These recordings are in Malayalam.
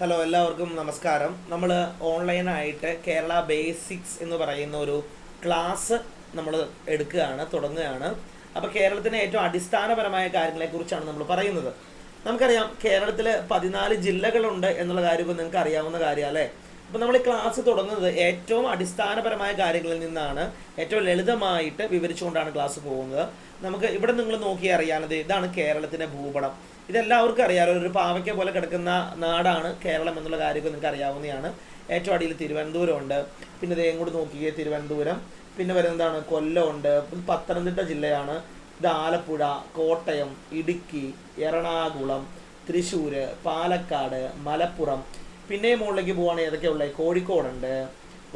ഹലോ എല്ലാവർക്കും നമസ്കാരം. നമ്മൾ ഓൺലൈനായിട്ട് കേരള ബേസിക്സ് എന്ന് പറയുന്ന ഒരു ക്ലാസ് നമ്മൾ എടുക്കുകയാണ് തുടങ്ങുകയാണ്. അപ്പോൾ കേരളത്തിന്റെ ഏറ്റവും അടിസ്ഥാനപരമായ കാര്യങ്ങളെക്കുറിച്ചാണ് നമ്മൾ പറയുന്നത്. നമുക്കറിയാം കേരളത്തിൽ പതിനാല് ജില്ലകളുണ്ട് എന്നുള്ള കാര്യമൊക്കെ നിങ്ങൾക്ക് അറിയാവുന്ന കാര്യമാണ് അല്ലേ? അപ്പോൾ നമ്മൾ ഈ ക്ലാസ് തുടങ്ങുന്നത് ഏറ്റവും അടിസ്ഥാനപരമായ കാര്യങ്ങളിൽ നിന്നാണ്. ഏറ്റവും ലളിതമായിട്ട് വിവരിച്ചുകൊണ്ടാണ് ക്ലാസ് പോകുന്നത്. നമുക്ക് ഇവിടെ നിങ്ങൾ നോക്കി അറിയാനത് ഇതാണ് കേരളത്തിന്റെ ഭൂപടം. ഇതെല്ലാവർക്കും അറിയാലോ ഒരു പാവയ്ക്ക പോലെ കിടക്കുന്ന നാടാണ് കേരളം എന്നുള്ള കാര്യമൊക്കെ നിങ്ങൾക്ക് അറിയാവുന്നതാണ്. ഏറ്റവും അടിയിൽ തിരുവനന്തപുരം ഉണ്ട് പിന്നെ ഇതേ കൂടി നോക്കിയേ തിരുവനന്തപുരം. പിന്നെ വരുന്നതാണ് കൊല്ലമുണ്ട്. പത്തനംതിട്ട ജില്ലയാണ്. ഇത് ആലപ്പുഴ കോട്ടയം ഇടുക്കി എറണാകുളം തൃശ്ശൂർ പാലക്കാട് മലപ്പുറം. പിന്നെയും മുകളിലേക്ക് പോവുകയാണെങ്കിൽ ഏതൊക്കെയുള്ളത് കോഴിക്കോടുണ്ട്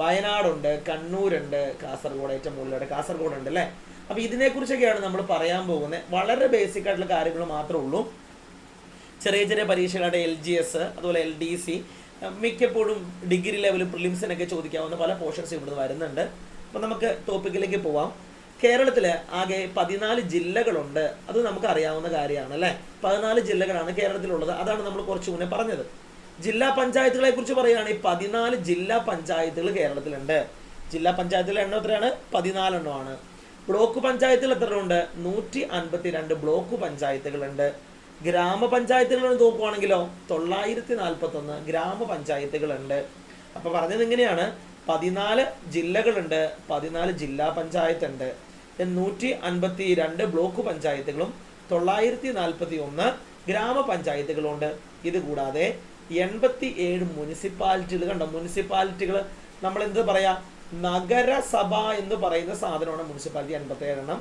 വയനാടുണ്ട് കണ്ണൂരുണ്ട് കാസർഗോഡ് ഏറ്റവും മുകളിലുണ്ട് കാസർഗോഡ് ഉണ്ട് അല്ലേ? അപ്പോൾ ഇതിനെക്കുറിച്ചൊക്കെയാണ് നമ്മൾ പറയാൻ പോകുന്നത്. വളരെ ബേസിക് ആയിട്ടുള്ള കാര്യങ്ങൾ മാത്രമേ ഉള്ളൂ. ചെറിയ ചെറിയ പരീക്ഷകളുടെ എൽ ജി എസ് അതുപോലെ എൽ ഡി സി മിക്കപ്പോഴും ഡിഗ്രി ലെവൽ പ്രിലിംസിനൊക്കെ ചോദിക്കാവുന്ന പല പോർഷൻസ് ഇവിടുന്ന് വരുന്നുണ്ട്. അപ്പോൾ നമുക്ക് ടോപ്പിക്കിലേക്ക് പോവാം. കേരളത്തിൽ ആകെ പതിനാല് ജില്ലകളുണ്ട്. അത് നമുക്ക് അറിയാവുന്ന കാര്യമാണ് അല്ലേ പതിനാല് ജില്ലകളാണ് കേരളത്തിലുള്ളത്. അതാണ് നമ്മൾ കുറച്ച് മുന്നേ പറഞ്ഞത്. ജില്ലാ പഞ്ചായത്തുകളെ കുറിച്ച് പറയുകയാണെങ്കിൽ പതിനാല് ജില്ലാ പഞ്ചായത്തുകൾ കേരളത്തിലുണ്ട്. ജില്ലാ പഞ്ചായത്തിലെ എണ്ണം എത്രയാണ്? പതിനാലെണ്ണമാണ്. ബ്ലോക്ക് പഞ്ചായത്തിൽ എത്ര ഉണ്ട് നൂറ്റി അൻപത്തി രണ്ട് ബ്ലോക്ക് പഞ്ചായത്തുകളുണ്ട്. ഗ്രാമപഞ്ചായത്തുകൾ നോക്കുവാണെങ്കിലോ തൊള്ളായിരത്തി നാൽപ്പത്തി ഒന്ന് ഗ്രാമപഞ്ചായത്തുകളുണ്ട്. അപ്പൊ പറഞ്ഞത് എങ്ങനെയാണ് പതിനാല് ജില്ലകളുണ്ട്. പതിനാല് ജില്ലാ പഞ്ചായത്ത് ഉണ്ട് നൂറ്റി അൻപത്തി രണ്ട് ബ്ലോക്ക് പഞ്ചായത്തുകളും തൊള്ളായിരത്തി നാൽപ്പത്തി ഒന്ന് ഗ്രാമപഞ്ചായത്തുകളുണ്ട്. ഇത് കൂടാതെ എൺപത്തി ഏഴ് മുനിസിപ്പാലിറ്റികൾ കണ്ടോ? മുനിസിപ്പാലിറ്റികൾ നമ്മൾ എന്ത് പറയാ? നഗരസഭ എന്ന് പറയുന്ന സാധനമാണ് മുനിസിപ്പാലിറ്റി എൺപത്തി ഏഴെണ്ണം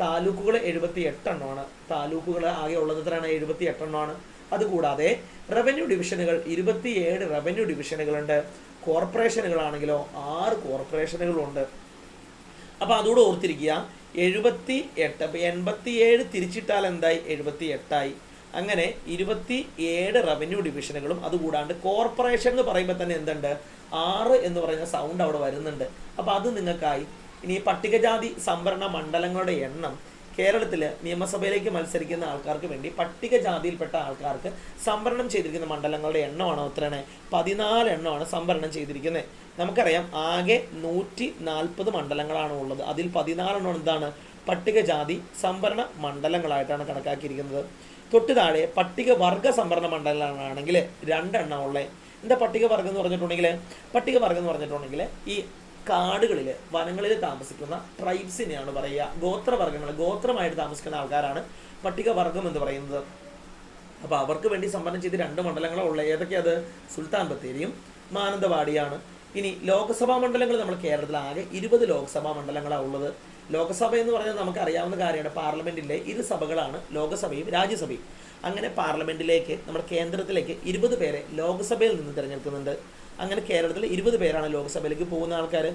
താലൂക്കുകൾ എഴുപത്തി എട്ടെണ്ണമാണ് താലൂക്കുകൾ ആകെ ഉള്ളത് എത്രയാണ്? എഴുപത്തി എട്ടെണ്ണമാണ് അതുകൂടാതെ റവന്യൂ ഡിവിഷനുകൾ ഇരുപത്തിയേഴ് റവന്യൂ ഡിവിഷനുകളുണ്ട് കോർപ്പറേഷനുകളാണെങ്കിലോ ആറ് കോർപ്പറേഷനുകളുണ്ട്. അപ്പോൾ അതുകൂടെ ഓർത്തിരിക്കുക. എഴുപത്തി എട്ട് അപ്പോൾ എൺപത്തി ഏഴ് തിരിച്ചിട്ടാൽ എന്തായി? എഴുപത്തി എട്ടായി അങ്ങനെ ഇരുപത്തി ഏഴ് റവന്യൂ ഡിവിഷനുകളും അതുകൂടാണ്ട് കോർപ്പറേഷൻ എന്ന് പറയുമ്പോൾ തന്നെ എന്തുണ്ട്? ആറ് എന്ന് പറയുന്ന സൗണ്ട് അവിടെ വരുന്നുണ്ട്. അപ്പോൾ അത് നിങ്ങൾക്കായി ഇനി പട്ടികജാതി സംവരണ മണ്ഡലങ്ങളുടെ എണ്ണം കേരളത്തിൽ നിയമസഭയിലേക്ക് മത്സരിക്കുന്ന ആൾക്കാർക്ക് വേണ്ടി പട്ടികജാതിയിൽപ്പെട്ട ആൾക്കാർക്ക് സംവരണം ചെയ്തിരിക്കുന്ന മണ്ഡലങ്ങളുടെ എണ്ണമാണ് എത്രയാണ് പതിനാല് എണ്ണമാണ് സംവരണം ചെയ്തിരിക്കുന്നത് നമുക്കറിയാം ആകെ നൂറ്റി നാൽപ്പത് മണ്ഡലങ്ങളാണ് ഉള്ളത്. അതിൽ പതിനാലെണ്ണം എന്താണ്? പട്ടികജാതി സംവരണ മണ്ഡലങ്ങളായിട്ടാണ് കണക്കാക്കിയിരിക്കുന്നത്. തൊട്ട് താഴെ പട്ടികവർഗ സംവരണ മണ്ഡലങ്ങളാണെങ്കിൽ രണ്ടെണ്ണം ഉള്ളത് എന്താ പട്ടികവർഗം എന്ന് പറഞ്ഞിട്ടുണ്ടെങ്കിൽ പട്ടികവർഗം എന്ന് പറഞ്ഞിട്ടുണ്ടെങ്കിൽ ഈ കാടുകളിൽ വനങ്ങളിൽ താമസിക്കുന്ന ട്രൈബ്സിനെയാണ് പറയുക. ഗോത്രവർഗങ്ങൾ ഗോത്രമായിട്ട് താമസിക്കുന്ന ആൾക്കാരാണ് പട്ടികവർഗം എന്ന് പറയുന്നത്. അപ്പോൾ അവർക്ക് വേണ്ടി സംവരണം ചെയ്ത് രണ്ട് മണ്ഡലങ്ങളോ ഉള്ള. ഏതൊക്കെയത് സുൽത്താൻ ബത്തേരിയും മാനന്തവാടിയാണ്. ഇനി ലോക്സഭാ മണ്ഡലങ്ങൾ നമ്മൾ കേരളത്തിൽ ആകെ ഇരുപത് ലോക്സഭാ മണ്ഡലങ്ങളാണ് ഉള്ളത്. ലോക്സഭ എന്ന് പറഞ്ഞാൽ നമുക്ക് അറിയാവുന്ന കാര്യമാണ്. പാർലമെന്റിലെ ഇരു സഭകളാണ് ലോക്സഭയും രാജ്യസഭയും. അങ്ങനെ പാർലമെന്റിലേക്ക് നമ്മുടെ കേന്ദ്രത്തിലേക്ക് ഇരുപത് പേരെ ലോക്സഭയിൽ നിന്ന് തിരഞ്ഞെടുക്കുന്നുണ്ട്. അങ്ങനെ കേരളത്തിൽ ഇരുപത് പേരാണ് ലോക്സഭയിലേക്ക് പോകുന്ന ആൾക്കാർ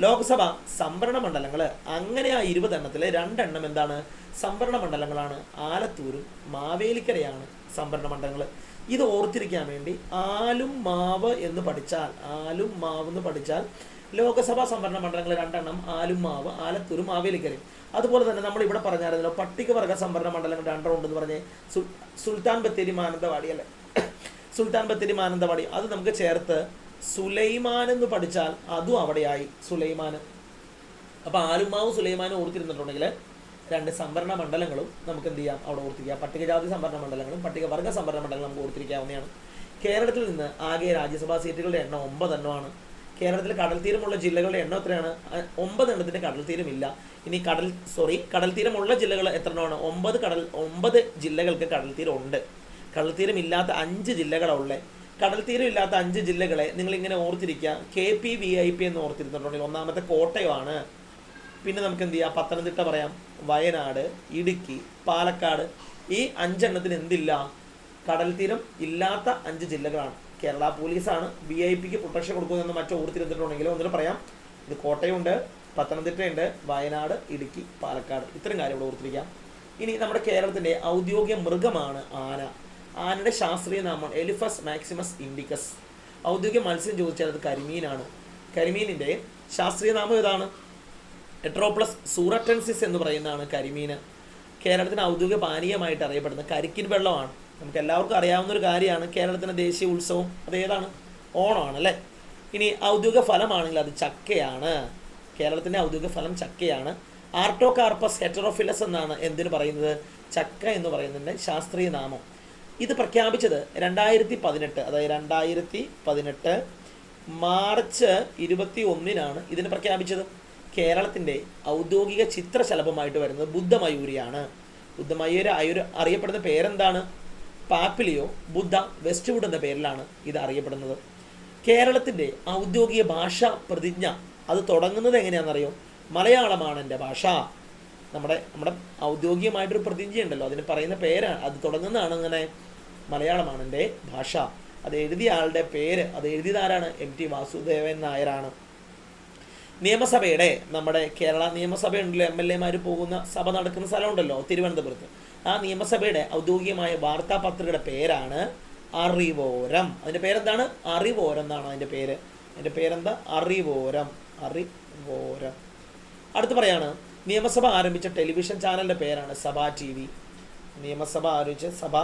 ലോക്സഭ സംവരണ മണ്ഡലങ്ങൾ അങ്ങനെ ആ ഇരുപതെണ്ണത്തിൽ രണ്ടെണ്ണം എന്താണ്? സംവരണ മണ്ഡലങ്ങളാണ്. ആലത്തൂരും മാവേലിക്കരയാണ് സംവരണ മണ്ഡലങ്ങൾ ഇത് ഓർത്തിരിക്കാൻ വേണ്ടി ആലും മാവ് എന്ന് പഠിച്ചാൽ ആലും മാവ് എന്ന് പഠിച്ചാൽ ലോക്സഭാ സംവരണ മണ്ഡലങ്ങൾ രണ്ടെണ്ണം ആലും മാവ് ആലത്തൂരും മാവേലിക്കരയും. അതുപോലെ തന്നെ നമ്മൾ ഇവിടെ പറഞ്ഞായിരുന്നല്ലോ പട്ടികവർഗ സംവരണ മണ്ഡലങ്ങൾ രണ്ടെണ്ണം ഉണ്ടെന്ന് പറഞ്ഞ് സുൽ- സുൽത്താൻ ബത്തേരി മാനന്തവാടി അല്ലേ? സുൽത്താൻ ബത്തേരി മാനന്തവാടി അത് നമുക്ക് ചേർത്ത് സുലൈമാൻ എന്ന് പഠിച്ചാൽ അതും അവിടെയായി. സുലൈമാൻ അപ്പോൾ ആലുമാവും സുലൈമാനും ഓർത്തിരുന്നിട്ടുണ്ടെങ്കിൽ രണ്ട് സംവരണ മണ്ഡലങ്ങളും നമുക്ക് എന്ത് ചെയ്യാം? അവിടെ ഓർത്തിരിക്കാം. പട്ടികജാതി സംവരണ മണ്ഡലങ്ങളും പട്ടികവർഗ സംവരണ മണ്ഡലങ്ങളും നമുക്ക് ഓർത്തിരിക്കാവുന്നതാണ്. കേരളത്തിൽ നിന്ന് ആകെ രാജ്യസഭാ സീറ്റുകളുടെ എണ്ണം ഒമ്പതെണ്ണമാണ് കേരളത്തിൽ കടൽ തീരമുള്ള ജില്ലകളുടെ എണ്ണം എത്രയാണ്? ഒമ്പതെണ്ണത്തിന്റെ കടൽ തീരമില്ല. ഇനി കടൽ സോറി കടൽ തീരമുള്ള ജില്ലകൾ എത്ര എണ്ണമാണ് ഒമ്പത് കടൽ ഒമ്പത് ജില്ലകൾക്ക് കടൽ തീരം ഉണ്ട് കടൽ തീരം ഇല്ലാത്ത അഞ്ച് ജില്ലകളാണ് ഉള്ളത് കടൽ തീരം ഇല്ലാത്ത അഞ്ച് ജില്ലകളെ നിങ്ങൾ ഇങ്ങനെ ഓർത്തിരിക്കുക. K P V I P എന്ന് ഓർത്തിരുന്നിട്ടുണ്ടെങ്കിൽ ഒന്നാമത്തെ കോട്ടയമാണ്. പിന്നെ നമുക്ക് എന്ത് ചെയ്യാം പത്തനംതിട്ട പറയാം. വയനാട് ഇടുക്കി പാലക്കാട്. ഈ അഞ്ചെണ്ണത്തിന് എന്തില്ല? കടൽ തീരം ഇല്ലാത്ത അഞ്ച് ജില്ലകളാണ്. കേരള പോലീസാണ് വി ഐ പിക്ക് പ്രൊട്ടക്ഷൻ കൊടുക്കുന്നതെന്ന് മറ്റോ ഓർത്തിരുന്നിട്ടുണ്ടെങ്കിൽ ഒന്നിട്ട് പറയാം. ഇത് കോട്ടയമുണ്ട് പത്തനംതിട്ടയുണ്ട് വയനാട് ഇടുക്കി പാലക്കാട്. ഇത്തരം കാര്യം ഇവിടെ ഓർത്തിരിക്കാം. ഇനി നമ്മുടെ കേരളത്തിന്റെ ഔദ്യോഗിക മൃഗമാണ് ആന. ആനയുടെ ശാസ്ത്രീയ നാമം എലിഫസ് മാക്സിമസ് ഇൻഡിക്കസ് ഔദ്യോഗിക മത്സ്യം ചോദിച്ചാൽ അത് കരിമീനാണ്. കരിമീനിന്റെ ശാസ്ത്രീയ നാമം ഏതാണ്? എട്രോപ്ലസ് സൂററ്റൻസിസ് എന്ന് പറയുന്നതാണ് കരിമീൻ കേരളത്തിന് ഔദ്യോഗിക പാനീയമായിട്ട് അറിയപ്പെടുന്ന കരിക്കിൻ വെള്ളമാണ്. നമുക്ക് എല്ലാവർക്കും അറിയാവുന്ന ഒരു കാര്യമാണ് കേരളത്തിന്റെ ദേശീയ ഉത്സവം അതേതാണ് ഓണമാണ് അല്ലേ? ഇനി ഔദ്യോഗിക ഫലമാണെങ്കിൽ അത് ചക്കയാണ്. കേരളത്തിന്റെ ഔദ്യോഗിക ഫലം ചക്കയാണ്. ആർട്ടോകാർപ്പസ് ഹെറ്ററോഫിലസ് എന്നാണ് എന്തിനു പറയുന്നത്? ചക്ക എന്ന് പറയുന്നതിന്റെ ശാസ്ത്രീയ നാമം. ഇത് പ്രഖ്യാപിച്ചത് രണ്ടായിരത്തി പതിനെട്ട് അതായത് രണ്ടായിരത്തി പതിനെട്ട് മാർച്ച് ഇരുപത്തി ഒന്നിനാണ് ഇതിന് പ്രഖ്യാപിച്ചത്. കേരളത്തിന്റെ ഔദ്യോഗിക ചിത്രശലഭമായിട്ട് വരുന്നത് ബുദ്ധമയൂരിയാണ്. ബുദ്ധമയൂര് അയൂര് അറിയപ്പെടുന്ന പേരെന്താണ്? പാപ്പിലിയോ ബുദ്ധ വെസ്റ്റ്വുഡ് എന്ന പേരിലാണ് ഇത് അറിയപ്പെടുന്നത്. കേരളത്തിന്റെ ഔദ്യോഗിക ഭാഷ പ്രതിജ്ഞ അത് തുടങ്ങുന്നത് എങ്ങനെയാണെന്നറിയോ? മലയാളമാണ് എന്റെ ഭാഷ. നമ്മുടെ നമ്മുടെ ഔദ്യോഗികമായിട്ടൊരു പ്രതിജ്ഞയുണ്ടല്ലോ. അതിന് പറയുന്ന പേരാണ് അത് തുടങ്ങുന്നതാണ് ഇങ്ങനെ മലയാളമാണ് എന്റെ ഭാഷ. അത് എഴുതിയ ആളുടെ പേര്. അത് എഴുതിയതാരാണ്? എം ടി വാസുദേവൻ നായരാണ്. നിയമസഭയുടെ നമ്മുടെ കേരള നിയമസഭയുണ്ടല്ലോ എം എൽ എമാർ പോകുന്ന സഭ നടക്കുന്ന സ്ഥലമുണ്ടല്ലോ തിരുവനന്തപുരത്ത്. ആ നിയമസഭയുടെ ഔദ്യോഗികമായ വാർത്താപത്രികയുടെ പേരാണ് അറിവോരം. അതിന്റെ പേരെന്താണ്? അറിവോരം എന്നാണ് അതിന്റെ പേര്. അതിന്റെ പേരെന്താ? അറിവോരം. അറിവോരം. അടുത്ത് പറയാണ് നിയമസഭ ആരംഭിച്ച ടെലിവിഷൻ ചാനലിന്റെ പേരാണ് സഭ ടി വി. നിയമസഭ ആരംഭിച്ച സഭ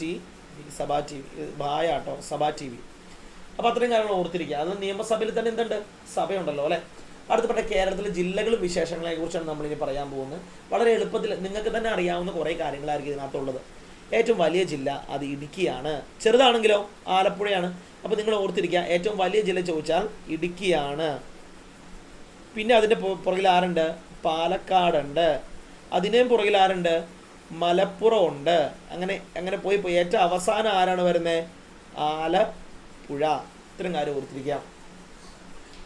ടി വി സഭാ ടി വി ബായ കേട്ടോ സഭാ ടി വി അപ്പോൾ അത്രയും കാര്യങ്ങൾ ഓർത്തിരിക്കുക. അത് നിയമസഭയിൽ തന്നെ എന്തുണ്ട്? സഭയുണ്ടല്ലോ അല്ലേ? അടുത്തപ്പെട്ട കേരളത്തിലെ ജില്ലകളും വിശേഷങ്ങളെ കുറിച്ചാണ് നമ്മളിനി പറയാൻ പോകുന്നത്. വളരെ എളുപ്പത്തിൽ നിങ്ങൾക്ക് തന്നെ അറിയാവുന്ന കുറേ കാര്യങ്ങളായിരിക്കും ഇതിനകത്തുള്ളത്. ഏറ്റവും വലിയ ജില്ല അത് ഇടുക്കിയാണ്. ചെറുതാണെങ്കിലോ? ആലപ്പുഴയാണ്. അപ്പോൾ നിങ്ങൾ ഓർത്തിരിക്കുക ഏറ്റവും വലിയ ജില്ല ചോദിച്ചാൽ ഇടുക്കിയാണ്. പിന്നെ അതിന്റെ പുറകിൽ ആരുണ്ട്? പാലക്കാടുണ്ട്. അതിനെയും പുറകിൽ ആരുണ്ട്? മലപ്പുറം ഉണ്ട് അങ്ങനെ അങ്ങനെ പോയി പോയി. ഏറ്റവും അവസാനം ആരാണ് വരുന്നത് ആലപ്പുഴ. ഇത്രയും കാര്യം ഓർത്തിരിക്കാം.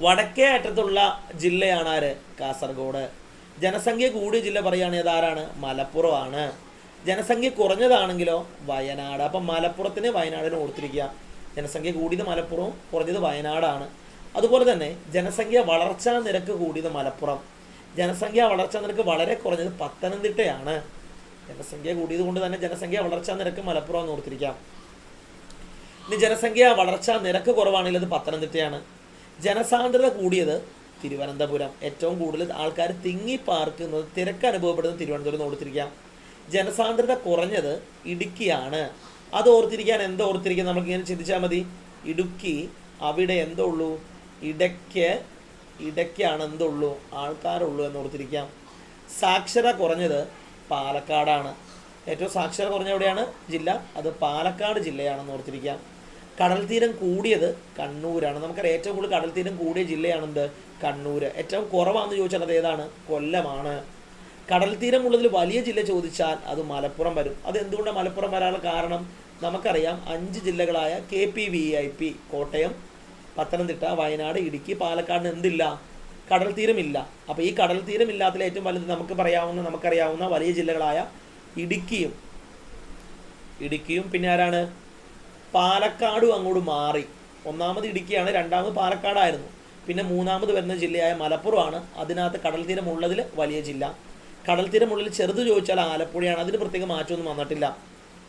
വടക്കേ അറ്റത്തുള്ള ജില്ലയാണ് ആര്? കാസർഗോഡ്. ജനസംഖ്യ കൂടിയ ജില്ല പറയുകയാണെങ്കിൽ അതാരാണ് മലപ്പുറമാണ്. ജനസംഖ്യ കുറഞ്ഞതാണെങ്കിലോ? വയനാട്. അപ്പം മലപ്പുറത്തിന് വയനാടിന് ഓർത്തിരിക്കുക. ജനസംഖ്യ കൂടിയത് മലപ്പുറവും കുറഞ്ഞത് വയനാടാണ്. അതുപോലെ തന്നെ ജനസംഖ്യ വളർച്ചാ നിരക്ക് കൂടിയത് മലപ്പുറം. ജനസംഖ്യ വളർച്ചാ നിരക്ക് വളരെ കുറഞ്ഞത് പത്തനംതിട്ടയാണ്. ജനസംഖ്യ കൂടിയത് കൊണ്ട് തന്നെ ജനസംഖ്യ വളർച്ചാ നിരക്ക് മലപ്പുറം എന്ന് ഓർത്തിരിക്കാം ഇനി ജനസംഖ്യ വളർച്ചാ നിരക്ക് കുറവാണെങ്കിൽ അത് പത്തനംതിട്ടയാണ്. ജനസാന്ദ്രത കൂടിയത് തിരുവനന്തപുരം. ഏറ്റവും കൂടുതൽ ആൾക്കാർ തിങ്ങി പാർക്കുന്നത് തിരക്ക് അനുഭവപ്പെടുന്നത് തിരുവനന്തപുരം ഓർത്തിരിക്കാം ജനസാന്ദ്രത കുറഞ്ഞത് ഇടുക്കിയാണ്. അത് ഓർത്തിരിക്കാൻ എന്തോ ഓർത്തിരിക്കുക നമുക്ക് ഇങ്ങനെ ചിന്തിച്ചാൽ മതി. ഇടുക്കി അവിടെ എന്തോ ഉള്ളൂ? ഇടയ്ക്ക് ഇടയ്ക്കാണ് എന്തുള്ളൂ ആൾക്കാരുള്ളൂ എന്ന് ഓർത്തിരിക്കാം. സാക്ഷര കുറഞ്ഞത് പാലക്കാടാണ്. ഏറ്റവും സാക്ഷരത കുറഞ്ഞ എവിടെയാണ്? ജില്ല. അത് പാലക്കാട് ജില്ലയാണെന്ന് ഓർത്തിരിക്കാം കടൽ തീരം കൂടിയത് കണ്ണൂരാണ്. നമുക്കറിയാം ഏറ്റവും കൂടുതൽ കടൽ തീരം കൂടിയ ജില്ലയാണെന്ത്? കണ്ണൂർ ഏറ്റവും കുറവാണെന്ന് ചോദിച്ചാൽ അത് ഏതാണ്? കൊല്ലമാണ്. കടൽ തീരമുള്ളതിൽ വലിയ ജില്ല ചോദിച്ചാൽ അത് മലപ്പുറം വരും. അത് എന്തുകൊണ്ടാണ് മലപ്പുറം വരാനുള്ള കാരണം? നമുക്കറിയാം അഞ്ച് ജില്ലകളായ K P V I P Kottayam Pathanamthitta Wayanad Idukki പാലക്കാടിന് എന്തില്ല? കടൽ തീരമില്ല. അപ്പോൾ ഈ കടൽ തീരമില്ലാത്തതിൽ ഏറ്റവും വലുത് നമുക്ക് പറയാവുന്ന നമുക്കറിയാവുന്ന വലിയ ജില്ലകളായ ഇടുക്കിയും. ഇടുക്കിയും പിന്നെ ആരാണ്? പാലക്കാടും അങ്ങോട്ട് മാറി. ഒന്നാമത് ഇടുക്കിയാണ് രണ്ടാമത് പാലക്കാടായിരുന്നു. പിന്നെ മൂന്നാമത് വരുന്ന ജില്ലയായ മലപ്പുറമാണ്. അതിനകത്ത് കടൽ തീരമുള്ളതിൽ വലിയ ജില്ല. കടൽ തീരമുള്ളിൽ ചെറുത് ചോദിച്ചാൽ ആലപ്പുഴയാണ്. അതിന് പ്രത്യേകം മാറ്റമൊന്നും വന്നിട്ടില്ല.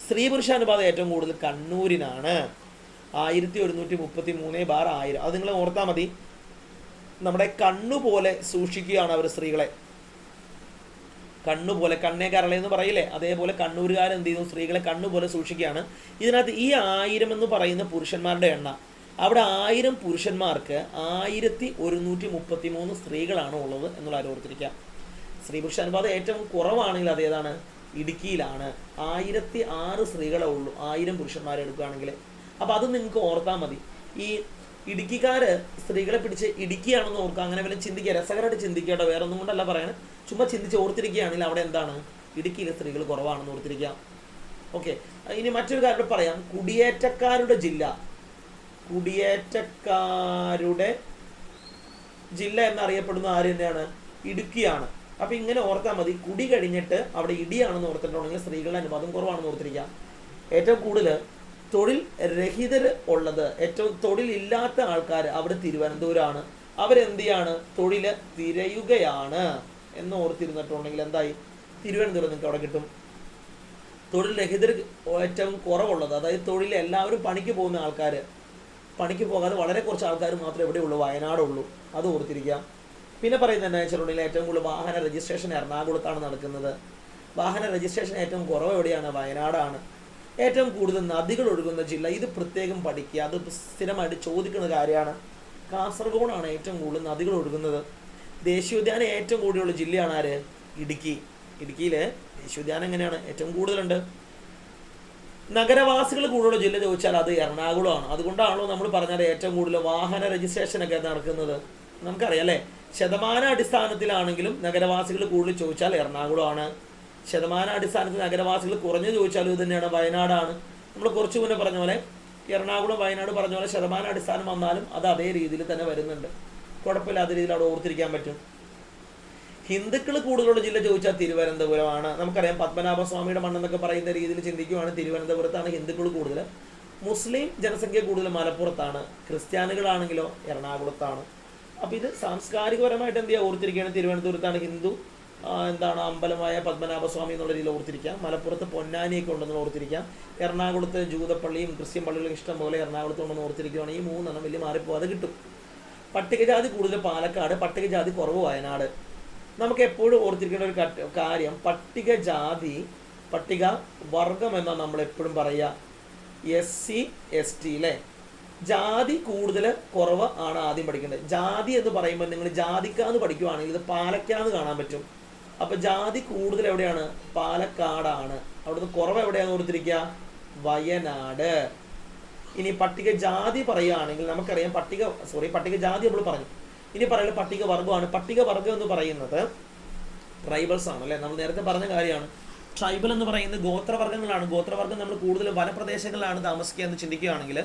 സ്ത്രീ പുരുഷാനുപാതം ഏറ്റവും കൂടുതൽ കണ്ണൂരിനാണ്. ആയിരത്തി ഒരുന്നൂറ്റി മുപ്പത്തി മൂന്ന് ബാർ ആയിരം. അത് നിങ്ങൾ ഓർത്താൽ മതി. നമ്മുടെ കണ്ണുപോലെ സൂക്ഷിക്കുകയാണ് അവർ സ്ത്രീകളെ. കണ്ണുപോലെ കണ്ണേ കരളെ എന്ന് പറയില്ലേ? അതേപോലെ കണ്ണൂരുകാർ എന്ത് ചെയ്യുന്നു? സ്ത്രീകളെ കണ്ണുപോലെ സൂക്ഷിക്കുകയാണ്. ഇതിനകത്ത് ഈ ആയിരം എന്ന് പറയുന്ന പുരുഷന്മാരുടെ എണ്ണ. അവിടെ ആയിരം പുരുഷന്മാർക്ക് ആയിരത്തി ഒരുന്നൂറ്റി മുപ്പത്തി മൂന്ന് സ്ത്രീകളാണ് ഉള്ളത് എന്നുള്ള കാര്യം ഓർത്തിരിക്കാം സ്ത്രീ പുരുഷ അനുപാതം ഏറ്റവും കുറവാണെങ്കിൽ അതേതാണ് ഇടുക്കിയിലാണ്. ആയിരത്തി ആറ് സ്ത്രീകളെ ഉള്ളൂ. ആയിരം പുരുഷന്മാരെ എടുക്കുകയാണെങ്കിൽ. അപ്പോൾ അത് നിങ്ങൾക്ക് ഓർത്താൽ മതി. ഈ ഇടുക്കിക്കാര് സ്ത്രീകളെ പിടിച്ച് ഇടുക്കിയാണെന്ന് ഓർക്കുക. അങ്ങനെ വല്ല ചിന്തിക്കുക. രസകരമായിട്ട് ചിന്തിക്കേണ്ട വേറെ ഒന്നും കൊണ്ടല്ല പറയാൻ ചുമ്മാ ചിന്തിച്ച് ഓർത്തിരിക്കുകയാണെങ്കിൽ അവിടെ എന്താണ്? ഇടുക്കിയിലെ സ്ത്രീകൾ കുറവാണെന്ന് ഓർത്തിരിക്കാം ഓക്കെ. ഇനി മറ്റൊരു കാര്യം പറയാം. കുടിയേറ്റക്കാരുടെ ജില്ല. കുടിയേറ്റക്കാരുടെ ജില്ല എന്നറിയപ്പെടുന്ന ആര് തന്നെയാണ്? ഇടുക്കിയാണ്. അപ്പൊ ഇങ്ങനെ ഓർത്താൽ മതി. കുടി കഴിഞ്ഞിട്ട് അവിടെ ഇടിയാണെന്ന് ഓർത്തിട്ടുണ്ടെങ്കിൽ സ്ത്രീകളുടെ അനുപാതം കുറവാണെന്ന് ഓർത്തിരിക്കാം ഏറ്റവും കൂടുതൽ തൊഴിൽ രഹിതർ ഉള്ളത്. ഏറ്റവും തൊഴിലില്ലാത്ത ആൾക്കാർ അവിടെ തിരുവനന്തപുരമാണ് അവരെന്ത് ചെയ്യാണ് തൊഴിൽ തിരയുകയാണ് എന്ന് ഓർത്തിരുന്നിട്ടുണ്ടെങ്കിൽ എന്തായി? തിരുവനന്തപുരം നിങ്ങൾക്ക് അവിടെ കിട്ടും. തൊഴിൽ രഹിതർ ഏറ്റവും കുറവുള്ളത് അതായത് തൊഴിൽ എല്ലാവരും പണിക്ക് പോകുന്ന ആൾക്കാർ പണിക്ക് പോകാതെ വളരെ കുറച്ച് ആൾക്കാർ മാത്രമേ ഇവിടെയുള്ളൂ വയനാടുള്ളൂ. അത് ഓർത്തിരിക്കാം. പിന്നെ പറയുന്നത് എന്താ വെച്ചിട്ടുണ്ടെങ്കിൽ ഏറ്റവും കൂടുതൽ വാഹന രജിസ്ട്രേഷൻ എറണാകുളത്താണ് നടക്കുന്നത്. വാഹന രജിസ്ട്രേഷൻ ഏറ്റവും കുറവ് എവിടെയാണ്? വയനാടാണ്. ഏറ്റവും കൂടുതൽ നദികൾ ഒഴുകുന്ന ജില്ല. ഇത് പ്രത്യേകം പഠിക്കുക. അത് സ്ഥിരമായിട്ട് ചോദിക്കുന്ന കാര്യമാണ്. കാസർഗോഡാണ് ഏറ്റവും കൂടുതൽ നദികൾ ഒഴുകുന്നത്. ദേശീയോദ്യാനം ഏറ്റവും കൂടുതലുള്ള ജില്ലയാണ് ആര്? ഇടുക്കി. ഇടുക്കിയിലെ ദേശീയോദ്യാനം എങ്ങനെയാണ്? ഏറ്റവും കൂടുതലുണ്ട്. നഗരവാസികൾ കൂടുതലുള്ള ജില്ല ചോദിച്ചാൽ അത് എറണാകുളമാണ്. അതുകൊണ്ടാണല്ലോ നമ്മൾ പറഞ്ഞത് ഏറ്റവും കൂടുതൽ വാഹന രജിസ്ട്രേഷൻ ഒക്കെ നടക്കുന്നത്. നമുക്കറിയാം അല്ലേ? ശതമാന അടിസ്ഥാനത്തിലാണെങ്കിലും നഗരവാസികൾ കൂടുതൽ ചോദിച്ചാൽ എറണാകുളമാണ്. ശതമാന അടിസ്ഥാനത്തിൽ നഗരവാസികൾ കുറഞ്ഞു ചോദിച്ചാലും ഇത് തന്നെയാണ്. വയനാടാണ്. നമ്മൾ കുറച്ച് മുന്നേ പറഞ്ഞ പോലെ എറണാകുളം വയനാട് പറഞ്ഞ പോലെ ശതമാന അടിസ്ഥാനം വന്നാലും അത് അതേ രീതിയിൽ തന്നെ വരുന്നുണ്ട്. കുഴപ്പമില്ലാത്ത രീതിയിൽ അവിടെ ഓർത്തിരിക്കാൻ പറ്റും. ഹിന്ദുക്കൾ കൂടുതലുള്ള ജില്ല ചോദിച്ചാൽ തിരുവനന്തപുരമാണ്. നമുക്കറിയാം പത്മനാഭസ്വാമിയുടെ മണ്ണെന്നൊക്കെ പറയുന്ന രീതിയിൽ ചിന്തിക്കുകയാണ് തിരുവനന്തപുരത്താണ് ഹിന്ദുക്കൾ കൂടുതൽ മുസ്ലിം ജനസംഖ്യ കൂടുതൽ മലപ്പുറത്താണ്. ക്രിസ്ത്യാനികളാണെങ്കിലോ എറണാകുളത്താണ്. അപ്പോൾ ഇത് സാംസ്കാരികപരമായിട്ട് എന്ത് ചെയ്യുക ഓർത്തിരിക്കുകയാണ് തിരുവനന്തപുരത്താണ് ഹിന്ദു എന്താണ് അമ്പലമായ പത്മനാഭസ്വാമി എന്നുള്ള രീതിയിൽ ഓർത്തിരിക്കാം. മലപ്പുറത്ത് പൊന്നാനിയൊക്കെ ഉണ്ടെന്ന് ഓർത്തിരിക്കാം. എറണാകുളത്ത് ജൂതപ്പള്ളിയും ക്രിസ്ത്യൻ പള്ളികളും ഇഷ്ടം പോലെ എറണാകുളത്ത് ഉണ്ടെന്ന് ഓർത്തിരിക്കുകയാണ് ഈ മൂന്നെണ്ണം വലിയ മാറിപ്പോവാതെ കിട്ടും. പട്ടികജാതി കൂടുതൽ പാലക്കാട് പട്ടികജാതി കുറവ് വയനാട്. നമുക്ക് എപ്പോഴും ഓർത്തിരിക്കേണ്ട ഒരു കാര്യം പട്ടികജാതി പട്ടിക വർഗം എന്നാണ് നമ്മൾ എപ്പോഴും പറയുക. എസ് സി എസ് ടി അല്ലേ ജാതി കൂടുതൽ കുറവ് ആണ് ആദ്യം പഠിക്കേണ്ടത്. ജാതി എന്ന് പറയുമ്പോൾ നിങ്ങൾ ജാതിക്കാന്ന് പഠിക്കുവാണെങ്കിൽ ഇത് പാലക്കാന്ന് കാണാൻ പറ്റും. അപ്പൊ ജാതി കൂടുതൽ എവിടെയാണ്? പാലക്കാടാണ്. അവിടുന്ന് കുറവ് എവിടെയാണ് ഓർത്തിരിക്കുക? വയനാട്. ഇനി പട്ടിക ജാതി പറയുകയാണെങ്കിൽ നമുക്കറിയാം പട്ടിക സോറി പട്ടിക ജാതി നമ്മൾ പറഞ്ഞു. ഇനി പറയുന്നത് പട്ടിക വർഗമാണ് പട്ടിക വർഗം എന്ന് പറയുന്നത് ട്രൈബൽസ് ആണ് അല്ലേ? നമ്മൾ നേരത്തെ പറഞ്ഞ കാര്യമാണ്. ട്രൈബൽ എന്ന് പറയുന്നത് ഗോത്രവർഗങ്ങളാണ്. ഗോത്രവർഗം നമ്മൾ കൂടുതൽ വനപ്രദേശങ്ങളിലാണ് താമസിക്കുക എന്ന് ചിന്തിക്കുകയാണെങ്കിൽ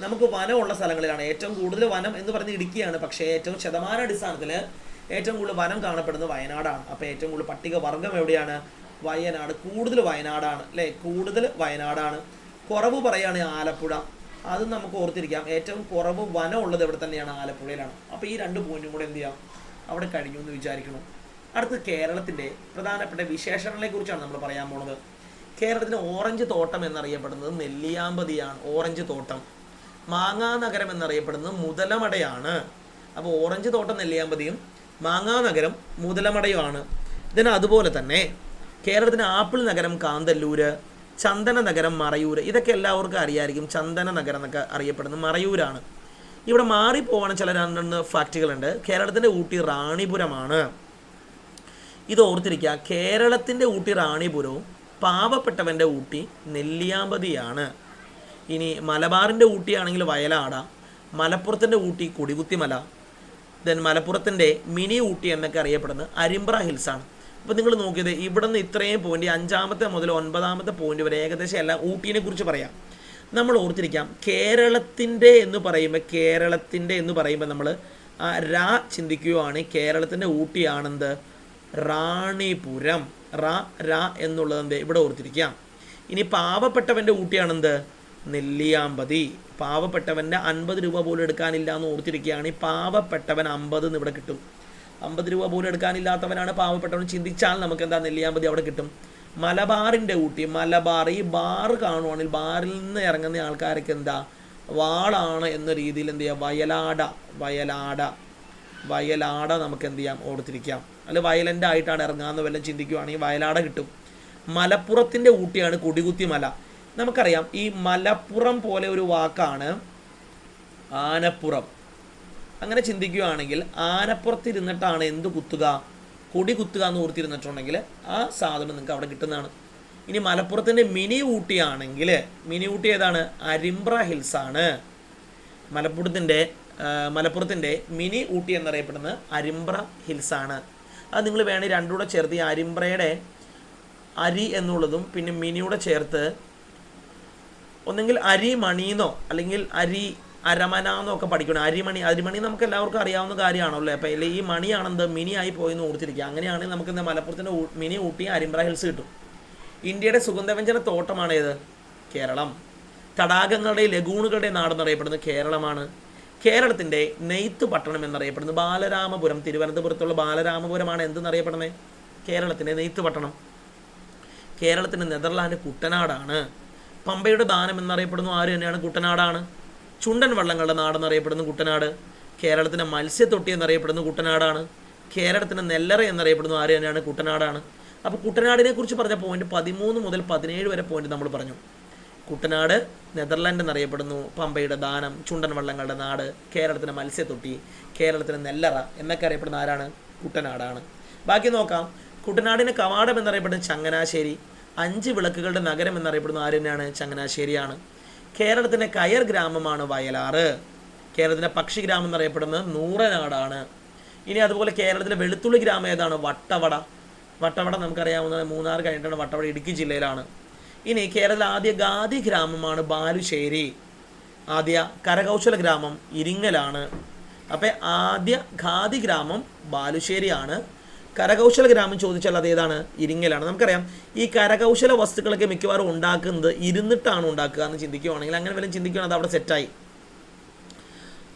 നമുക്ക് വനമുള്ള സ്ഥലങ്ങളിലാണ് ഏറ്റവും കൂടുതൽ വനം എന്ന് പറയുന്നത് ഇടുക്കിയാണ്. പക്ഷേ ഏറ്റവും ശതമാന അടിസ്ഥാനത്തിൽ ഏറ്റവും കൂടുതൽ വനം കാണപ്പെടുന്നത് വയനാടാണ്. അപ്പോൾ ഏറ്റവും കൂടുതൽ പട്ടിക വർഗം എവിടെയാണ്? വയനാട്. കൂടുതൽ വയനാടാണ് അല്ലേ? കൂടുതൽ വയനാടാണ്. കുറവ് പറയുകയാണെങ്കിൽ ആലപ്പുഴ. അത് നമുക്ക് ഓർത്തിരിക്കാം. ഏറ്റവും കുറവ് വനം ഉള്ളത് എവിടെ തന്നെയാണ് ആലപ്പുഴയിലാണ്. അപ്പോൾ ഈ രണ്ട് പോയിന്റും കൂടെ എന്ത് ചെയ്യാം? അവിടെ കഴിഞ്ഞു എന്ന് വിചാരിക്കണം അടുത്ത് കേരളത്തിന്റെ പ്രധാനപ്പെട്ട വിശേഷങ്ങളെ കുറിച്ചാണ് നമ്മൾ പറയാൻ പോണത്. കേരളത്തിന് ഓറഞ്ച് തോട്ടം എന്നറിയപ്പെടുന്നത് നെല്ലിയാമ്പതിയാണ്. ഓറഞ്ച് തോട്ടം. മാങ്ങാ നഗരം എന്നറിയപ്പെടുന്നത് മുതലമടയാണ്. അപ്പോൾ ഓറഞ്ച് തോട്ടം നെല്ലിയാമ്പതിയും മാങ്ങാ നഗരം മുതലമടയുമാണ് ഇതിന് അതുപോലെ തന്നെ കേരളത്തിന് ആപ്പിൾ നഗരം കാന്തല്ലൂര് ചന്ദന നഗരം മറയൂർ ഇതൊക്കെ എല്ലാവർക്കും അറിയായിരിക്കും. ചന്ദന നഗരം എന്നൊക്കെ അറിയപ്പെടുന്നത് മറയൂരാണ്. ഇവിടെ മാറിപ്പോവാണ് ചില രണ്ട് ഫാക്റ്റുകളുണ്ട്. കേരളത്തിന്റെ ഊട്ടി റാണിപുരമാണ്. ഇത് ഓർത്തിരിക്കുക കേരളത്തിന്റെ ഊട്ടി റാണിപുരവും പാവപ്പെട്ടവന്റെ ഊട്ടി നെല്ലിയാമ്പതിയാണ്. ഇനി മലബാറിന്റെ ഊട്ടിയാണെങ്കിൽ വയലാട മലപ്പുറത്തിന്റെ ഊട്ടി കൊടികുത്തിമല ദെൻ മലപ്പുറത്തിന്റെ മിനി ഊട്ടി എന്നൊക്കെ അറിയപ്പെടുന്നത് അരിമ്പ്ര ഹിൽസാണ്. അപ്പോൾ നിങ്ങൾ നോക്കിയത് ഇവിടെ നിന്ന് ഇത്രയും പോയിന്റ് അഞ്ചാമത്തെ മുതൽ ഒൻപതാമത്തെ പോയിന്റ് വരെ ഏകദേശം എല്ലാം ഊട്ടീനെ കുറിച്ച് പറയാം. നമ്മൾ ഓർത്തിരിക്കാം കേരളത്തിന്റെ എന്ന് പറയുമ്പോൾ കേരളത്തിന്റെ എന്ന് പറയുമ്പോൾ നമ്മൾ രാ ചിന്തിക്കുകയാണ് കേരളത്തിന്റെ ഊട്ടിയാണെന്ത്? റാണിപുരം. റാ രാ എന്നുള്ളത് എന്ത്? ഇവിടെ ഓർത്തിരിക്കാം. ഇനി പാവപ്പെട്ടവന്റെ ഊട്ടിയാണെന്ത്? നെല്ലിയാമ്പതി. പാവപ്പെട്ടവന്റെ അൻപത് രൂപ പോലും എടുക്കാനില്ല എന്ന് ഓർത്തിരിക്കുകയാണ്. ഈ പാവപ്പെട്ടവൻ അമ്പത് എന്ന് ഇവിടെ കിട്ടും. അമ്പത് രൂപ പോലും എടുക്കാനില്ലാത്തവനാണ് പാവപ്പെട്ടവൻ ചിന്തിച്ചാൽ നമുക്ക് എന്താ നെല്ലിയാമ്പതി അവിടെ കിട്ടും. മലബാറിന്റെ ഊട്ടി മലബാർ ഈ ബാർ കാണുവാണെങ്കിൽ ബാറിൽ നിന്ന് ഇറങ്ങുന്ന ആൾക്കാർക്ക് എന്താ? വാളാണ് എന്ന രീതിയിൽ എന്ത് ചെയ്യുക വയലാട വയലാട വയലാട നമുക്ക് എന്ത് ചെയ്യാം? ഓർത്തിരിക്കാം. അല്ല വയലന്റ് ആയിട്ടാണ് ഇറങ്ങാമെന്ന് വല്ലതും ചിന്തിക്കുവാണെങ്കിൽ വയലാട കിട്ടും. മലപ്പുറത്തിന്റെ ഊട്ടിയാണ് കൊടികുത്തി മല നമുക്കറിയാം ഈ മലപ്പുറം പോലെ ഒരു വാക്കാണ് ആനപ്പുറം. അങ്ങനെ ചിന്തിക്കുകയാണെങ്കിൽ ആനപ്പുറത്തിരുന്നിട്ടാണ് എന്ത് കുത്തുക? കൊടി കുത്തുക എന്ന് ഓർത്തിരുന്നിട്ടുണ്ടെങ്കിൽ ആ സാധനം നിങ്ങൾക്ക് അവിടെ കിട്ടുന്നതാണ്. ഇനി മലപ്പുറത്തിന്റെ മിനി ഊട്ടിയാണെങ്കിൽ മിനി ഊട്ടി ഏതാണ്? അരിമ്പ്ര ഹിൽസ് ആണ് മലപ്പുറത്തിന്റെ മലപ്പുറത്തിന്റെ മിനി ഊട്ടി എന്നറിയപ്പെടുന്നത് അരിമ്പ്ര ഹിൽസ് ആണ് അത് നിങ്ങൾ വേണമെങ്കിൽ രണ്ടുകൂടെ ചേർത്ത് ഈ അരിമ്പ്രയുടെ അരി എന്നുള്ളതും പിന്നെ മിനിയുടെ ചേർത്ത് ഒന്നെങ്കിൽ അരി മണിന്നോ അല്ലെങ്കിൽ അരി അരമന എന്നൊക്കെ പഠിക്കണം. അരിമണി അരിമണി നമുക്ക് എല്ലാവർക്കും അറിയാവുന്ന കാര്യമാണല്ലോ അപ്പോൾ ഈ മണിയാണെന്ത്? മിനി ആയി പോയെന്ന് ഓർത്തിരിക്കുക. അങ്ങനെയാണെങ്കിൽ നമുക്ക് എന്താ മലപ്പുറത്തിന്റെ മിനി ഊട്ടി അരിമ്പ്ര ഹിൽസ് കിട്ടും. ഇന്ത്യയുടെ സുഗന്ധവ്യഞ്ജന തോട്ടമാണ് കേരളം. തടാകങ്ങളുടെ ലഗൂണുകളുടെ നാടെന്നറിയപ്പെടുന്നത് കേരളമാണ്. കേരളത്തിന്റെ നെയ്ത്ത് പട്ടണം എന്നറിയപ്പെടുന്നത് ബാലരാമപുരം. തിരുവനന്തപുരത്തുള്ള ബാലരാമപുരമാണ് എന്തെന്നറിയപ്പെടുന്നത് കേരളത്തിന്റെ നെയ്ത്ത് പട്ടണം. കേരളത്തിന്റെ നെതർലാൻഡ് കുട്ടനാടാണ്. പമ്പയുടെ ദാനം എന്നറിയപ്പെടുന്നു ആര് തന്നെയാണ്? കുട്ടനാടാണ്. ചുണ്ടൻ വള്ളങ്ങളുടെ നാടെന്നറിയപ്പെടുന്നു കുട്ടനാട്. കേരളത്തിന്റെ മത്സ്യത്തൊട്ടി എന്നറിയപ്പെടുന്നു കുട്ടനാടാണ്. കേരളത്തിന്റെ നെല്ലറ എന്നറിയപ്പെടുന്നു ആര് തന്നെയാണ്? കുട്ടനാടാണ്. അപ്പോൾ കുട്ടനാടിനെ കുറിച്ച് പറഞ്ഞ പോയിന്റ് പതിമൂന്ന് മുതൽ പതിനേഴ് വരെ പോയിന്റ് നമ്മൾ പറഞ്ഞു. കുട്ടനാട് നെതർലാൻഡ് എന്നറിയപ്പെടുന്നു. പമ്പയുടെ ദാനം ചുണ്ടൻ വള്ളങ്ങളുടെ നാട് കേരളത്തിന്റെ മത്സ്യത്തൊട്ടി കേരളത്തിന്റെ നെല്ലറ എന്നൊക്കെ അറിയപ്പെടുന്ന ആരാണ്? കുട്ടനാടാണ്. ബാക്കി നോക്കാം. കുട്ടനാടിന് കവാടം എന്നറിയപ്പെടുന്നത് ചങ്ങനാശ്ശേരി. അഞ്ച് വിളക്കുകളുടെ നഗരം എന്നറിയപ്പെടുന്ന ആര് തന്നെയാണ്? ചങ്ങനാശ്ശേരിയാണ്. കേരളത്തിന്റെ കയർ ഗ്രാമമാണ് വയലാറ്. കേരളത്തിന്റെ പക്ഷി ഗ്രാമം എന്നറിയപ്പെടുന്നത് നൂറനാടാണ്. ഇനി അതുപോലെ കേരളത്തിലെ വെളുത്തുള്ളി ഗ്രാമം ഏതാണ്? വട്ടവട. വട്ടവട നമുക്കറിയാവുന്നത് മൂന്നാർ കഴിഞ്ഞിട്ടാണ് വട്ടവട ഇടുക്കി ജില്ലയിലാണ്. ഇനി കേരളത്തിലെ ആദ്യ ഗാദി ഗ്രാമമാണ് ബാലുശ്ശേരി. ആദ്യ കരകൗശല ഗ്രാമം ഇരിങ്ങലാണ്. അപ്പം ആദ്യ ഖാദി ഗ്രാമം ബാലുശ്ശേരിയാണ്. കരകൗശല ഗ്രാമം ചോദിച്ചാൽ അത് ഏതാണ്? ഇരിങ്ങലാണ്. നമുക്കറിയാം ഈ കരകൗശല വസ്തുക്കളൊക്കെ മിക്കവാറും ഉണ്ടാക്കുന്നത് ഇരുന്നിട്ടാണ് ഉണ്ടാക്കുക എന്ന് ചിന്തിക്കുകയാണെങ്കിൽ അങ്ങനെ വല്ലതും ചിന്തിക്കുകയാണെങ്കിൽ അത് അവിടെ സെറ്റായി.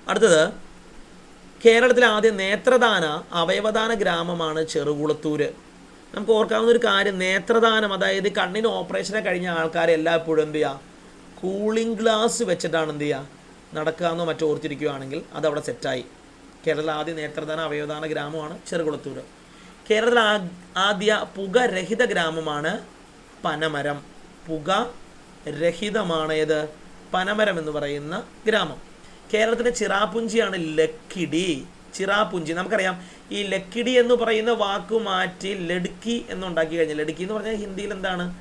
അടുത്തത് കേരളത്തിലെ ആദ്യം നേത്രദാന അവയവദാന ഗ്രാമമാണ് ചെറുകുളത്തൂര്. നമുക്ക് ഓർക്കാവുന്ന ഒരു കാര്യം നേത്രദാനം അതായത് കണ്ണിന് ഓപ്പറേഷനെ കഴിഞ്ഞ ആൾക്കാരെ എല്ലായ്പ്പോഴും എന്ത് ചെയ്യുക? കൂളിംഗ് ഗ്ലാസ് വെച്ചിട്ടാണ് എന്ത് ചെയ്യുക? നടക്കാമെന്നോ മറ്റോ ഓർത്തിരിക്കുകയാണെങ്കിൽ അതവിടെ സെറ്റായി. കേരളത്തിലെ ആദ്യം നേത്രദാന അവയവദാന ഗ്രാമമാണ് ചെറുകുളത്തൂര്. കേരളത്തിലെ ആദ്യ പുകരഹിത ഗ്രാമമാണ് പനമരം. പുക രഹിതമാണ് ഏത്? പനമരം എന്ന് പറയുന്ന ഗ്രാമം. കേരളത്തിലെ ചിറാപുഞ്ചിയാണ് ലക്കിടി. ചിറാപുഞ്ചി. നമുക്കറിയാം ഈ ലക്കിടി എന്ന് പറയുന്ന വാക്ക് മാറ്റി ലടുക്കി എന്നുണ്ടാക്കി കഴിഞ്ഞാൽ ലടുക്കി എന്ന് പറഞ്ഞാൽ ഹിന്ദിയിൽ എന്താണ്?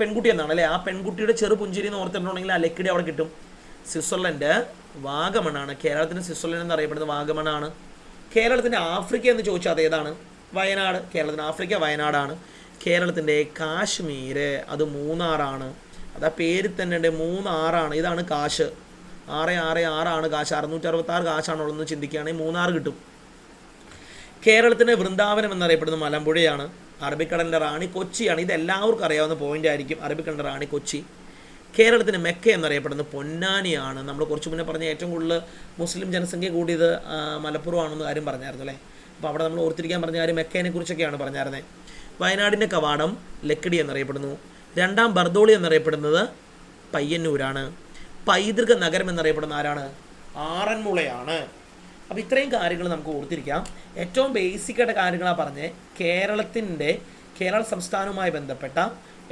പെൺകുട്ടി എന്നാണ് അല്ലേ? ആ പെൺകുട്ടിയുടെ ചെറു പുഞ്ചിരി എന്ന് ഓർത്തിട്ടുണ്ടെങ്കിൽ ആ ലക്കിടി അവിടെ കിട്ടും. സ്വിറ്റ്സർലൻഡ് വാഗമണാണ് കേരളത്തിന് സ്വിറ്റ്സർലൻഡ് എന്നറിയപ്പെടുന്നത് വാഗമണാണ് കേരളത്തിന്റെ ആഫ്രിക്ക എന്ന് ചോദിച്ചാൽ അതേതാണ് വയനാട് കേരളത്തിന്റെ ആഫ്രിക്ക വയനാടാണ്. കേരളത്തിന്റെ കാശ്മീർ അത് മൂന്നാറാണ്. അത് ആ പേര് തന്നെ ഉണ്ട് മൂന്നാറാണ്. ഇതാണ് കാശ്. ആറ് ആറ് ആറാണ് കാശ്. അറുന്നൂറ്റി അറുപത്താറ് കാശാണുള്ളതെന്ന് ചിന്തിക്കുകയാണെങ്കിൽ മൂന്നാർ കിട്ടും. കേരളത്തിന്റെ വൃന്ദാവനം എന്നറിയപ്പെടുന്ന മലമ്പുഴയാണ്. അറബിക്കടലിന്റെ റാണി കൊച്ചിയാണ്. ഇത് എല്ലാവർക്കും അറിയാവുന്ന പോയിന്റ് ആയിരിക്കും. അറബിക്കടലിന്റെ റാണി കൊച്ചി. കേരളത്തിന് മെക്ക എന്നറിയപ്പെടുന്നത് പൊന്നാനിയാണ്. നമ്മൾ കുറച്ച് മുന്നേ പറഞ്ഞ ഏറ്റവും കൂടുതൽ മുസ്ലിം ജനസംഖ്യ കൂടിയത് മലപ്പുറമാണെന്ന് കാര്യം പറഞ്ഞായിരുന്നു അല്ലേ? അപ്പോൾ അവിടെ നമ്മൾ ഓർത്തിരിക്കാൻ പറഞ്ഞ കാര്യം മെക്കേനെ കുറിച്ചൊക്കെയാണ് പറഞ്ഞായിരുന്നത് വയനാടിന്റെ കവാടം ലക്കിടി എന്നറിയപ്പെടുന്നു. രണ്ടാം ബർദോളി എന്നറിയപ്പെടുന്നത് പയ്യന്നൂരാണ്. പൈതൃക നഗരം എന്നറിയപ്പെടുന്ന ആരാണ്? ആറന്മുളയാണ്. അപ്പോൾ ഇത്രയും കാര്യങ്ങൾ നമുക്ക് ഓർത്തിരിക്കാം. ഏറ്റവും ബേസിക്കായിട്ട് കാര്യങ്ങളാണ് പറഞ്ഞ്. കേരളത്തിന്റെ കേരള സംസ്ഥാനവുമായി ബന്ധപ്പെട്ട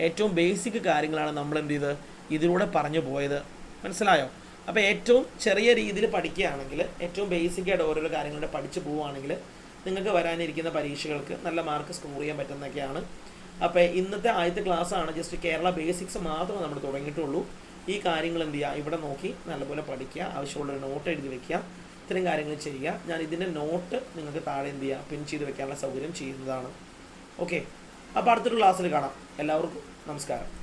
ഏറ്റവും ബേസിക് കാര്യങ്ങളാണ് നമ്മൾ എന്ത് ചെയ്ത് ഇതിലൂടെ പറഞ്ഞു പോയത്. മനസ്സിലായോ? അപ്പോൾ ഏറ്റവും ചെറിയ രീതിയിൽ പഠിക്കുകയാണെങ്കിൽ ഏറ്റവും ബേസിക്കായിട്ട് ഓരോരോ കാര്യങ്ങളുടെ പഠിച്ചു പോവുകയാണെങ്കിൽ നിങ്ങൾക്ക് വരാനിരിക്കുന്ന പരീക്ഷകൾക്ക് നല്ല മാർക്ക് സ്കോർ ചെയ്യാൻ പറ്റുന്നതൊക്കെയാണ്. അപ്പോൾ ഇന്നത്തെ ആദ്യത്തെ ക്ലാസ്സാണ് ജസ്റ്റ് കേരള ബേസിക്സ് മാത്രമേ നമ്മൾ തുടങ്ങിയിട്ടുള്ളൂ. ഈ കാര്യങ്ങൾ എന്ത് ചെയ്യുക? ഇവിടെ നോക്കി നല്ലപോലെ പഠിക്കുക. ആവശ്യമുള്ള നോട്ട് എഴുതി വെക്കുക. ഇത്തരം കാര്യങ്ങൾ ചെയ്യുക. ഞാൻ ഇതിന്റെ നോട്ട് നിങ്ങൾക്ക് താഴെ എന്ത് ചെയ്യുക? പിൻ ചെയ്ത് വെക്കാനുള്ള സൗകര്യം ചെയ്യുന്നതാണ്. ഓക്കെ അപ്പോൾ അടുത്തൊരു ക്ലാസ്സിൽ കാണാം. എല്ലാവർക്കും നമസ്കാരം.